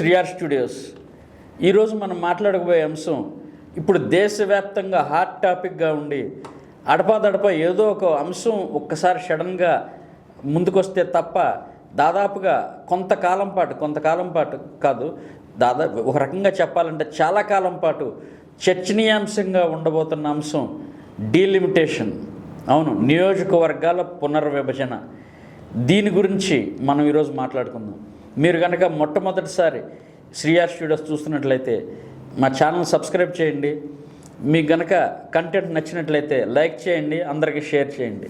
శ్రీఆర్ studios. ఈరోజు మనం మాట్లాడకపోయే అంశం ఇప్పుడు దేశవ్యాప్తంగా హాట్ టాపిక్గా ఉండి అడపాదడప ఏదో ఒక అంశం ఒక్కసారి సడన్గా ముందుకొస్తే తప్ప దాదాపుగా కొంతకాలం పాటు కొంతకాలం పాటు కాదు దాదాపు ఒక రకంగా చెప్పాలంటే చాలా కాలం పాటు చర్చనీయాంశంగా ఉండబోతున్న అంశం డీలిమిటేషన్. అవును నియోజకవర్గాల పునర్విభజన. దీని గురించి మనం ఈరోజు మాట్లాడుకుందాం. మీరు కనుక మొట్టమొదటిసారి శ్రీయా స్టూడియోస్ చూస్తున్నట్లయితే మా ఛానల్ సబ్స్క్రైబ్ చేయండి. మీకు గనక కంటెంట్ నచ్చినట్లయితే లైక్ చేయండి అందరికీ షేర్ చేయండి.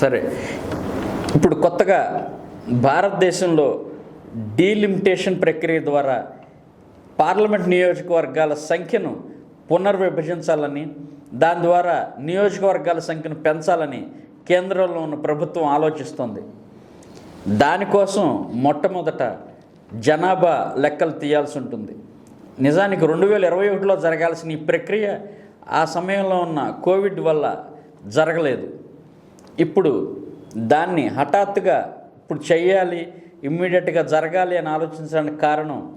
సరే. ఇప్పుడు కొత్తగా భారతదేశంలో డీలిమిటేషన్ ప్రక్రియ ద్వారా పార్లమెంట్ నియోజకవర్గాల సంఖ్యను పునర్విభజించాలని దాని ద్వారా నియోజకవర్గాల సంఖ్యను పెంచాలని కేంద్రంలో ఉన్న ప్రభుత్వం ఆలోచిస్తుంది. దానికోసం మొట్టమొదట జనాభా లెక్కలు తీయాల్సి ఉంటుంది. నిజానికి రెండు వేల ఇరవై ఒకటిలో జరగాల్సిన ఈ ప్రక్రియ ఆ సమయంలో ఉన్న కోవిడ్ వల్ల జరగలేదు. ఇప్పుడు దాన్ని హఠాత్తుగా ఇప్పుడు చెయ్యాలి ఇమ్మీడియట్గా జరగాలి అని ఆలోచించడానికి కారణం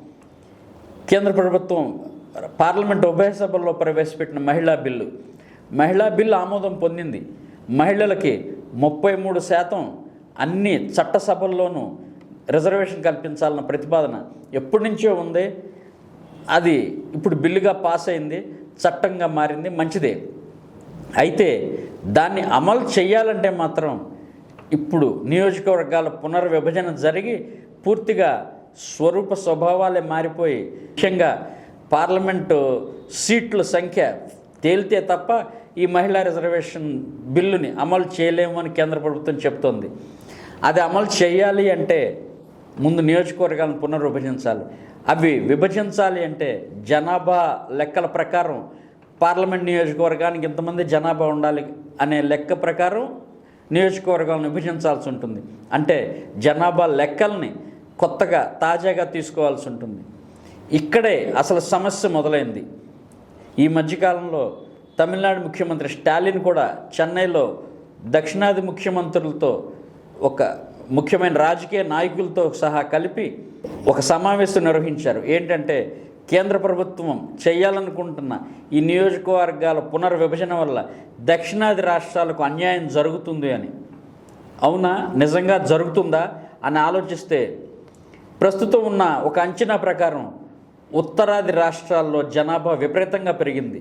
కేంద్ర ప్రభుత్వం పార్లమెంట్ ఉభయ సభల్లో ప్రవేశపెట్టిన మహిళా బిల్లు. మహిళా బిల్లు ఆమోదం పొందింది. మహిళలకి ముప్పై మూడు శాతం అన్ని చట్టసభల్లోనూ రిజర్వేషన్ కల్పించాలన్న ప్రతిపాదన ఎప్పటి నుంచో ఉంది. అది ఇప్పుడు బిల్లుగా పాస్ అయింది. చట్టంగా మారింది. మంచిదే. అయితే దాన్ని అమలు చేయాలంటే మాత్రం ఇప్పుడు నియోజకవర్గాల పునర్విభజన జరిగి పూర్తిగా స్వరూప స్వభావాలే మారిపోయి ముఖ్యంగా పార్లమెంటు సీట్ల సంఖ్య తేలితే తప్ప ఈ మహిళా రిజర్వేషన్ బిల్లుని అమలు చేయలేము అని కేంద్ర ప్రభుత్వం చెప్తోంది. అది అమలు చేయాలి అంటే ముందు నియోజకవర్గాలను పునర్విభజించాలి. అవి విభజించాలి అంటే జనాభా లెక్కల ప్రకారం పార్లమెంట్ నియోజకవర్గానికి ఇంతమంది జనాభా ఉండాలి అనే లెక్క ప్రకారం నియోజకవర్గాలను విభజించాల్సి ఉంటుంది. అంటే జనాభా లెక్కల్ని కొత్తగా తాజాగా తీసుకోవాల్సి ఉంటుంది. ఇక్కడే అసలు సమస్య మొదలైంది. ఈ మధ్యకాలంలో తమిళనాడు ముఖ్యమంత్రి స్టాలిన్ కూడా చెన్నైలో దక్షిణాది ముఖ్యమంత్రులతో ఒక ముఖ్యమైన రాజకీయ నాయకులతో సహా కలిపి ఒక సమావేశం నిర్వహించారు. ఏంటంటే కేంద్ర ప్రభుత్వం చేయాలనుకుంటున్న ఈ నియోజకవర్గాల పునర్విభజన వల్ల దక్షిణాది రాష్ట్రాలకు అన్యాయం జరుగుతుంది అని. అవునా? నిజంగా జరుగుతుందా? అని ఆలోచిస్తే ప్రస్తుతం ఉన్న ఒక అంచనా ప్రకారం ఉత్తరాది రాష్ట్రాల్లో జనాభా విపరీతంగా పెరిగింది.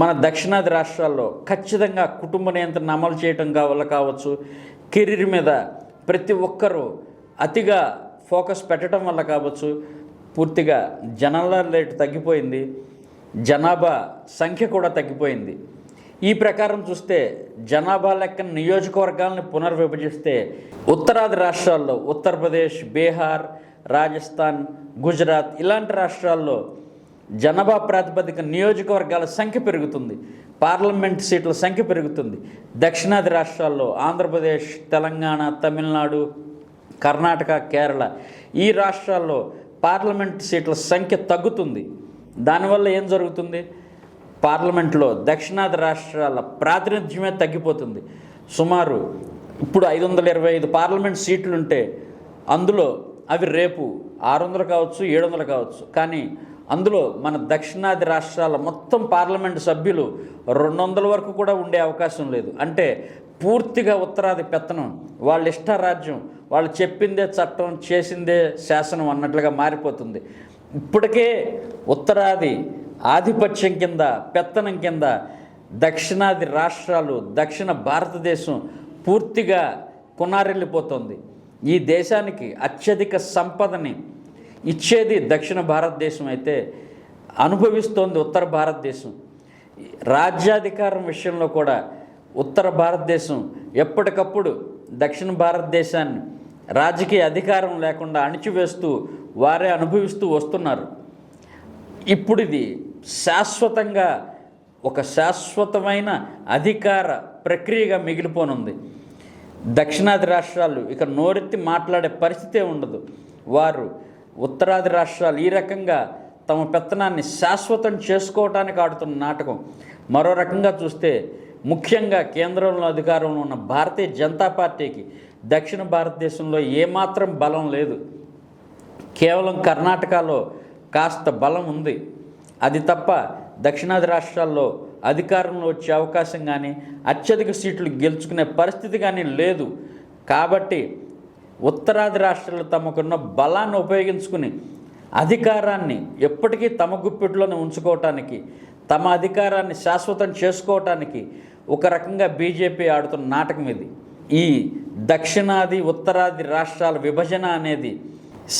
మన దక్షిణాది రాష్ట్రాల్లో ఖచ్చితంగా కుటుంబ నియంత్రణ అమలు చేయటం కావాల కావచ్చు. కెరీర్ మీద ప్రతి ఒక్కరూ అతిగా ఫోకస్ పెట్టడం వల్ల కావచ్చు. పూర్తిగా జనాల రేటు తగ్గిపోయింది. జనాభా సంఖ్య కూడా తగ్గిపోయింది. ఈ ప్రకారం చూస్తే జనాభా లెక్కన నియోజకవర్గాలను పునర్విభజిస్తే ఉత్తరాది రాష్ట్రాల్లో ఉత్తరప్రదేశ్ బీహార్ రాజస్థాన్ గుజరాత్ ఇలాంటి రాష్ట్రాల్లో జనాభా ప్రాతిపదిక నియోజకవర్గాల సంఖ్య పెరుగుతుంది. పార్లమెంట్ సీట్ల సంఖ్య పెరుగుతుంది. దక్షిణాది రాష్ట్రాల్లో ఆంధ్రప్రదేశ్ తెలంగాణ తమిళనాడు కర్ణాటక కేరళ ఈ రాష్ట్రాల్లో పార్లమెంట్ సీట్ల సంఖ్య తగ్గుతుంది. దానివల్ల ఏం జరుగుతుంది? పార్లమెంట్లో దక్షిణాది రాష్ట్రాల ప్రాతినిధ్యమే తగ్గిపోతుంది. సుమారు ఇప్పుడు ఐదు వందల ఇరవై ఐదు పార్లమెంట్ సీట్లుంటే అందులో అవి రేపు ఆరు వందలు కావచ్చు ఏడు వందలు కావచ్చు. కానీ అందులో మన దక్షిణాది రాష్ట్రాల మొత్తం పార్లమెంటు సభ్యులు రెండు వందల వరకు కూడా ఉండే అవకాశం లేదు. అంటే పూర్తిగా ఉత్తరాది పెత్తనం వాళ్ళ ఇష్టారాజ్యం వాళ్ళు చెప్పిందే చట్టం చేసిందే శాసనం అన్నట్లుగా మారిపోతుంది. ఇప్పటికే ఉత్తరాది ఆధిపత్యం కింద పెత్తనం కింద దక్షిణాది రాష్ట్రాలు దక్షిణ భారతదేశం పూర్తిగా కొనారెళ్ళిపోతుంది. ఈ దేశానికి అత్యధిక సంపదని ఇచ్చేది దక్షిణ భారతదేశం అయితే అనుభవిస్తోంది ఉత్తర భారతదేశం. రాజ్యాధికారం విషయంలో కూడా ఉత్తర భారతదేశం ఎప్పటికప్పుడు దక్షిణ భారతదేశాన్ని రాజకీయ అధికారం లేకుండా అణిచివేస్తూ వారే అనుభవిస్తూ వస్తున్నారు. ఇప్పుడు ఇది శాశ్వతంగా ఒక శాశ్వతమైన అధికార ప్రక్రియగా మిగిలిపోనుంది. దక్షిణాది రాష్ట్రాలు ఇక నోరెత్తి మాట్లాడే పరిస్థితే ఉండదు. వారు ఉత్తరాది రాష్ట్రాలు ఈ రకంగా తమ పెత్తనాన్ని శాశ్వతం చేసుకోవటానికి ఆడుతున్న నాటకం. మరో రకంగా చూస్తే ముఖ్యంగా కేంద్రంలో అధికారంలో ఉన్న భారతీయ జనతా పార్టీకి దక్షిణ భారతదేశంలో ఏమాత్రం బలం లేదు. కేవలం కర్ణాటకలో కాస్త బలం ఉంది. అది తప్ప దక్షిణాది రాష్ట్రాల్లో అధికారంలో వచ్చే అవకాశం కానీ అత్యధిక సీట్లు గెలుచుకునే పరిస్థితి కానీ లేదు. కాబట్టి ఉత్తరాది రాష్ట్రాలు తమకున్న బలాన్ని ఉపయోగించుకుని అధికారాన్ని ఎప్పటికీ తమ గుప్పిట్లోనే ఉంచుకోవటానికి తమ అధికారాన్ని శాశ్వతం చేసుకోవటానికి ఒక రకంగా బీజేపీ ఆడుతున్న నాటకం ఇది. ఈ దక్షిణాది ఉత్తరాది రాష్ట్రాల విభజన అనేది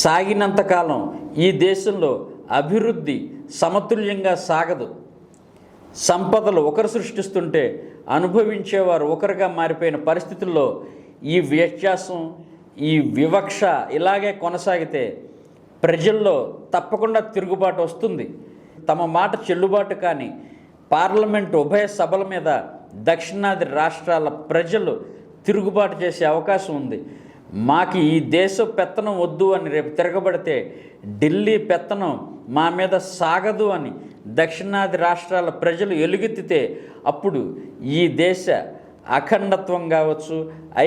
సాగినంతకాలం ఈ దేశంలో అభివృద్ధి సమతుల్యంగా సాగదు. సంపదలు ఒకరు సృష్టిస్తుంటే అనుభవించేవారు ఒకరుగా మారిపోయిన పరిస్థితుల్లో ఈ వ్యత్యాసం ఈ వివక్ష ఇలాగే కొనసాగితే ప్రజల్లో తప్పకుండా తిరుగుబాటు వస్తుంది. తమ మాట చెల్లుబాటు కానీ పార్లమెంటు ఉభయ సభల మీద దక్షిణాది రాష్ట్రాల ప్రజలు తిరుగుబాటు చేసే అవకాశం ఉంది. మాకు ఈ దేశ పెత్తనం వద్దు అని రేపు తిరగబడితే ఢిల్లీ పెత్తనం మా మీద సాగదు అని దక్షిణాది రాష్ట్రాల ప్రజలు ఎలుగెత్తితే అప్పుడు ఈ దేశ అఖండత్వం కావచ్చు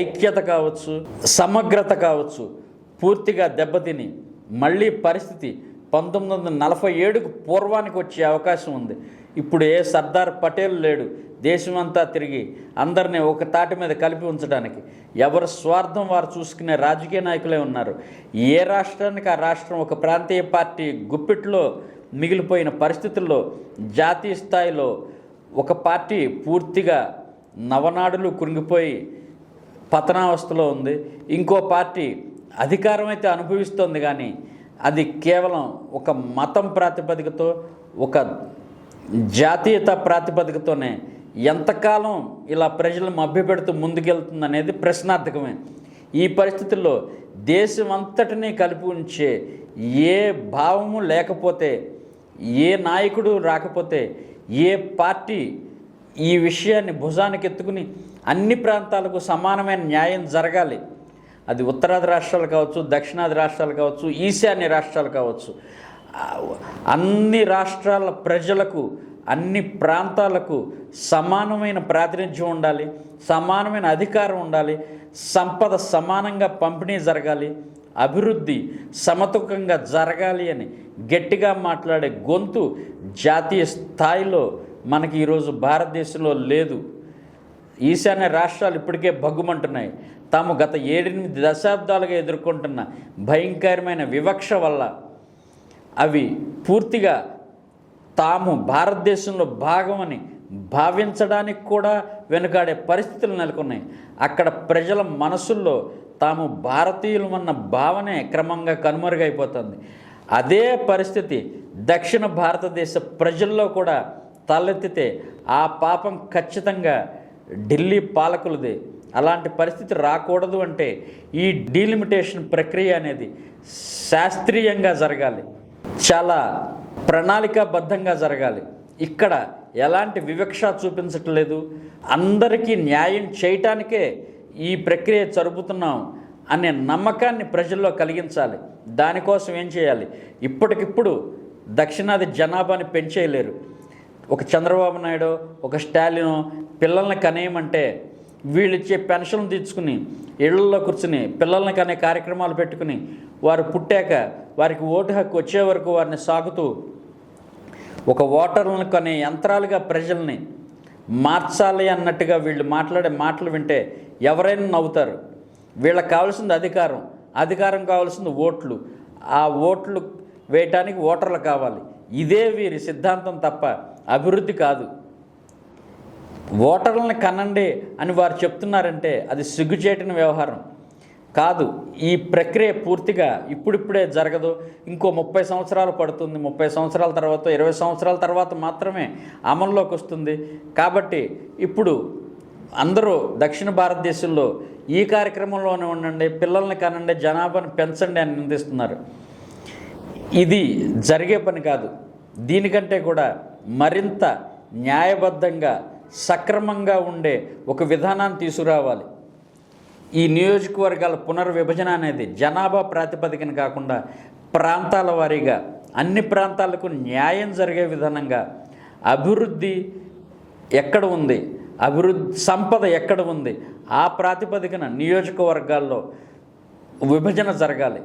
ఐక్యత కావచ్చు సమగ్రత కావచ్చు పూర్తిగా దెబ్బతిని మళ్ళీ పరిస్థితి పంతొమ్మిది వందల నలభై ఏడుకు పూర్వానికి వచ్చే అవకాశం ఉంది. ఇప్పుడు ఏ సర్దార్ పటేల్ లేడు దేశమంతా తిరిగి అందరినీ ఒక తాటి మీద కలిపి ఉంచడానికి. ఎవరి స్వార్థం వారు చూసుకునే రాజకీయ నాయకులే ఉన్నారు. ఏ రాష్ట్రానికి ఆ రాష్ట్రం ఒక ప్రాంతీయ పార్టీ గుప్పిట్లో మిగిలిపోయిన పరిస్థితుల్లో జాతీయ స్థాయిలో ఒక పార్టీ పూర్తిగా నవనాడులు కురింగిపోయి పతనావస్థలో ఉంది. ఇంకో పార్టీ అధికారం అయితే అనుభవిస్తోంది కానీ అది కేవలం ఒక మతం ప్రాతిపదికతో ఒక జాతీయత ప్రాతిపదికతోనే ఎంతకాలం ఇలా ప్రజలను మభ్యపెడుతూ ముందుకెళ్తుంది అనేది ప్రశ్నార్థకమే. ఈ పరిస్థితుల్లో దేశమంతటినీ కలిపి ఉంచే ఏ భావము లేకపోతే ఏ నాయకుడు రాకపోతే ఏ పార్టీ ఈ విషయాన్ని భుజానికి ఎత్తుకుని అన్ని ప్రాంతాలకు సమానమైన న్యాయం జరగాలి. అది ఉత్తరాది రాష్ట్రాలు కావచ్చు దక్షిణాది రాష్ట్రాలు కావచ్చు ఈశాన్య రాష్ట్రాలు కావచ్చు. అన్ని రాష్ట్రాల ప్రజలకు అన్ని ప్రాంతాలకు సమానమైన ప్రాతినిధ్యం ఉండాలి సమానమైన అధికారం ఉండాలి సంపద సమానంగా పంపిణీ జరగాలి అభివృద్ధి సమతుకంగా జరగాలి అని గట్టిగా మాట్లాడే గొంతు జాతీయ స్థాయిలో మనకి ఈరోజు భారతదేశంలో లేదు. ఈశాన్య రాష్ట్రాలు ఇప్పటికే భగ్గుమంటున్నాయి. తాము గత ఏడెనిమిది దశాబ్దాలుగా ఎదుర్కొంటున్న భయంకరమైన వివక్ష వల్ల అవి పూర్తిగా తాము భారతదేశంలో భాగమని భావించడానికి కూడా వెనుకాడే పరిస్థితులు నెలకొన్నాయి. అక్కడ ప్రజల మనసుల్లో తాము భారతీయులమన్న భావనే క్రమంగా కనుమరుగైపోతుంది. అదే పరిస్థితి దక్షిణ భారతదేశ ప్రజల్లో కూడా తలెత్తితే ఆ పాపం ఖచ్చితంగా ఢిల్లీ పాలకులదే. అలాంటి పరిస్థితి రాకూడదు అంటే ఈ డీలిమిటేషన్ ప్రక్రియ అనేది శాస్త్రీయంగా జరగాలి. చాలా ప్రణాళికాబద్ధంగా జరగాలి. ఇక్కడ ఎలాంటి వివక్ష చూపించట్లేదు. అందరికీ న్యాయం చేయటానికే ఈ ప్రక్రియ జరుపుతున్నాం అనే నమ్మకాన్ని ప్రజల్లో కలిగించాలి. దానికోసం ఏం చేయాలి? ఇప్పటికిప్పుడు దక్షిణాది జనాభాని పెంచేయలేరు. ఒక చంద్రబాబు నాయుడు ఒక స్టాలిన్ పిల్లల్ని కనేయమంటే వీళ్ళు ఇచ్చే పెన్షన్ తీసుకుని ఇళ్ళలో కూర్చుని పిల్లల్ని కనే కార్యక్రమాలు పెట్టుకుని వారు పుట్టాక వారికి ఓటు హక్కు వచ్చే వరకు వారిని సాగుతూ ఒక ఓటర్లను కొనే యంత్రాలుగా ప్రజల్ని మార్చాలి అన్నట్టుగా వీళ్ళు మాట్లాడే మాటలు వింటే ఎవరైనా నవ్వుతారు. వీళ్ళకి కావాల్సింది అధికారం. అధికారం కావాల్సింది ఓట్లు. ఆ ఓట్లు వేయటానికి ఓటర్లు కావాలి. ఇదే వీరి సిద్ధాంతం తప్ప అభివృద్ధి కాదు. ఓటర్లను కనండి అని వారు చెప్తున్నారంటే అది సిగ్గుచేటిన వ్యవహారం. కాదు ఈ ప్రక్రియ పూర్తిగా ఇప్పుడిప్పుడే జరగదు. ఇంకో ముప్పై సంవత్సరాలు పడుతుంది. ముప్పై సంవత్సరాల తర్వాత ఇరవై సంవత్సరాల తర్వాత మాత్రమే అమల్లోకి వస్తుంది. కాబట్టి ఇప్పుడు అందరూ దక్షిణ భారతదేశంలో ఈ కార్యక్రమంలోనే ఉండండి పిల్లల్ని కనండి జనాభాను పెంచండి అని నిందిస్తున్నారు ఇది జరిగే పని కాదు. దీనికంటే కూడా మరింత న్యాయబద్ధంగా సక్రమంగా ఉండే ఒక విధానాన్ని తీసుకురావాలి. ఈ నియోజకవర్గాల పునర్విభజన అనేది జనాభా ప్రాతిపదికన కాకుండా ప్రాంతాల వారీగా అన్ని ప్రాంతాలకు న్యాయం జరిగే విధానంగా అభివృద్ధి ఎక్కడ ఉంది? అభివృద్ధి సంపద ఎక్కడ ఉంది? ఆ ప్రాతిపదికన నియోజకవర్గాల్లో విభజన జరగాలి.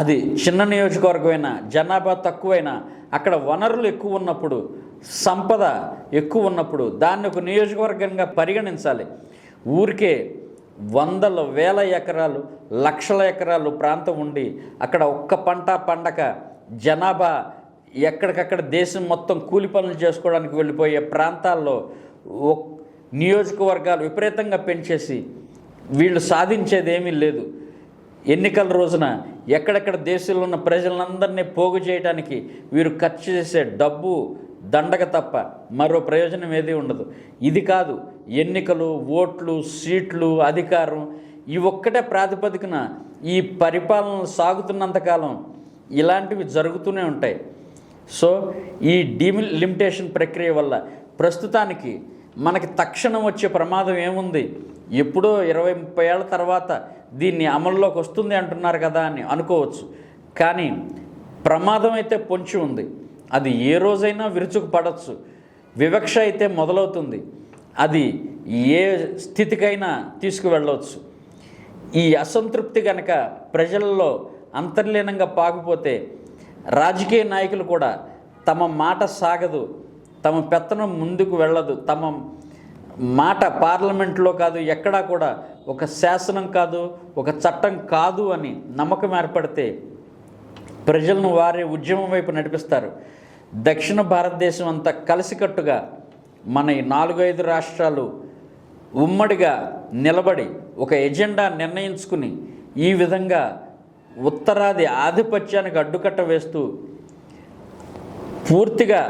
అది చిన్న నియోజకవర్గమైనా జనాభా తక్కువైనా అక్కడ వనరులు ఎక్కువ ఉన్నప్పుడు సంపద ఎక్కువ ఉన్నప్పుడు దాన్ని ఒక నియోజకవర్గంగా పరిగణించాలి. ఊరికే వందల వేల ఎకరాలు లక్షల ఎకరాలు ప్రాంతం ఉండి అక్కడ ఒక్క పంట పండక జనాభా ఎక్కడికక్కడ దేశం మొత్తం కూలి పనులు చేసుకోవడానికి వెళ్ళిపోయే ప్రాంతాల్లో నియోజకవర్గాలు విపరీతంగా పెంచేసి వీళ్ళు సాధించేది ఏమీ లేదు. ఎన్నికల రోజున ఎక్కడెక్కడ దేశంలో ఉన్న ప్రజలందరినీ పోగు చేయడానికి వీరు ఖర్చు చేసే డబ్బు దండగ తప్ప మరో ప్రయోజనం ఏది ఉండదు. ఇది కాదు ఎన్నికలు ఓట్లు సీట్లు అధికారం ఈ ఒక్కటే ప్రాతిపదికన ఈ పరిపాలన సాగుతున్నంతకాలం ఇలాంటివి జరుగుతూనే ఉంటాయి. సో ఈ డిమిలిమిటేషన్ ప్రక్రియ వల్ల ప్రస్తుతానికి మనకి తక్షణం వచ్చే ప్రమాదం ఏముంది? ఎప్పుడో ఇరవై ముప్పై ఏళ్ళ తర్వాత దీన్ని అమల్లోకి వస్తుంది అంటున్నారు కదా అని అనుకోవచ్చు. కానీ ప్రమాదం అయితే పొంచి ఉంది. అది ఏ రోజైనా విరుచుకు పడవచ్చు వివక్ష అయితే మొదలవుతుంది. అది ఏ స్థితికైనా తీసుకువెళ్ళవచ్చు ఈ అసంతృప్తి గనక ప్రజల్లో అంతర్లీనంగా పాకుపోతే రాజకీయ నాయకులు కూడా తమ మాట సాగదు. తమ పెత్తనం ముందుకు వెళ్ళదు. తమ మాట పార్లమెంట్లో కాదు ఎక్కడా కూడా ఒక శాసనం కాదు ఒక చట్టం కాదు అని నమ్మకం ఏర్పడితే ప్రజలను వారే ఉద్యమం వైపు నడిపిస్తారు. దక్షిణ భారతదేశం అంతా కలిసికట్టుగా మన ఈ నాలుగు ఐదు రాష్ట్రాలు ఉమ్మడిగా నిలబడి ఒక ఎజెండా నిర్ణయించుకుని ఈ విధంగా ఉత్తరాది ఆధిపత్యానికి అడ్డుకట్ట వేస్తూ పూర్తిగా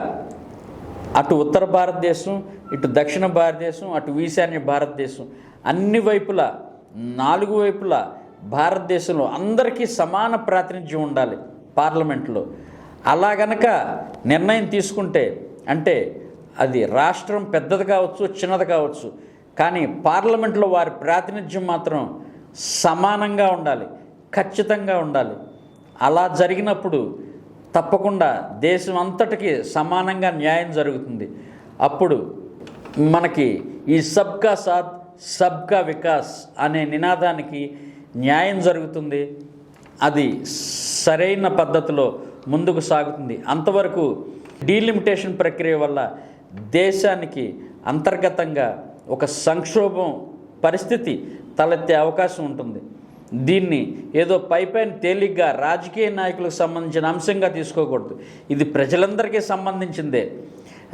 అటు ఉత్తర భారతదేశం ఇటు దక్షిణ భారతదేశం అటు ఈశాన్య భారతదేశం. అన్ని వైపులా నాలుగు వైపులా భారతదేశంలో అందరికీ సమాన ప్రాతినిధ్యం ఉండాలి పార్లమెంట్లో. అలా గనక నిర్ణయం తీసుకుంటే అంటే అది రాష్ట్రం పెద్దది కావచ్చు చిన్నది కావచ్చు కానీ పార్లమెంట్లో వారి ప్రాతినిధ్యం మాత్రం సమానంగా ఉండాలి ఖచ్చితంగా ఉండాలి. అలా జరిగినప్పుడు తప్పకుండా దేశం అంతటికి సమానంగా న్యాయం జరుగుతుంది. అప్పుడు మనకి ఈ సబ్కా సాత్ సబ్కా వికాస్ అనే నినాదానికి న్యాయం జరుగుతుంది. అది సరైన పద్ధతిలో ముందుకు సాగుతుంది. అంతవరకు డీలిమిటేషన్ ప్రక్రియ వల్ల దేశానికి అంతర్గతంగా ఒక సంక్షోభం పరిస్థితి తలెత్తే అవకాశం ఉంటుంది. దీన్ని ఏదో పైపైన తేలిగ్గా రాజకీయ నాయకులకు సంబంధించిన అంశంగా తీసుకోకూడదు. ఇది ప్రజలందరికీ సంబంధించిందే.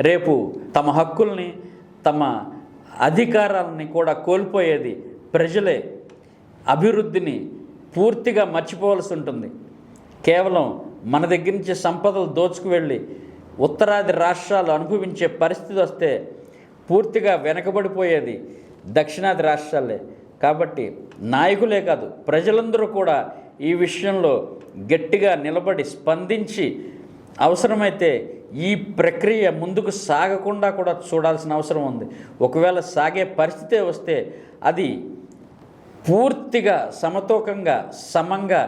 రేపు తమ హక్కుల్ని తమ అధికారాలని కూడా కోల్పోయేది ప్రజలే. అభివృద్ధిని పూర్తిగా మర్చిపోవలసి ఉంటుంది. కేవలం మన దగ్గర నుంచి సంపదలు దోచుకు వెళ్ళి ఉత్తరాది రాష్ట్రాలు అనుభవించే పరిస్థితి వస్తే పూర్తిగా వెనకబడిపోయేది దక్షిణాది రాష్ట్రాలే. కాబట్టి నాయకులే కాదు ప్రజలందరూ కూడా ఈ విషయంలో గట్టిగా నిలబడి స్పందించి అవసరమైతే ఈ ప్రక్రియ ముందుకు సాగకుండా కూడా చూడాల్సిన అవసరం ఉంది. ఒకవేళ సాగే పరిస్థితే వస్తే అది పూర్తిగా సమతూకంగా సమంగా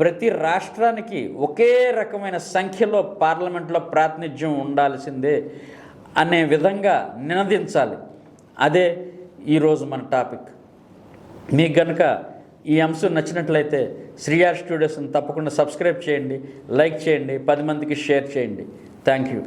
ప్రతి రాష్ట్రానికి ఒకే రకమైన సంఖ్యలో పార్లమెంట్లో ప్రాతినిధ్యం ఉండాల్సిందే అనే విధంగా నినదించాలి. అదే ఈరోజు మన టాపిక్. మీకు కనుక ఈ అంశం నచ్చినట్లయితే శ్రీఆర్ స్టూడియోస్ని తప్పకుండా సబ్స్క్రైబ్ చేయండి లైక్ చేయండి పది మందికి షేర్ చేయండి. Thank you.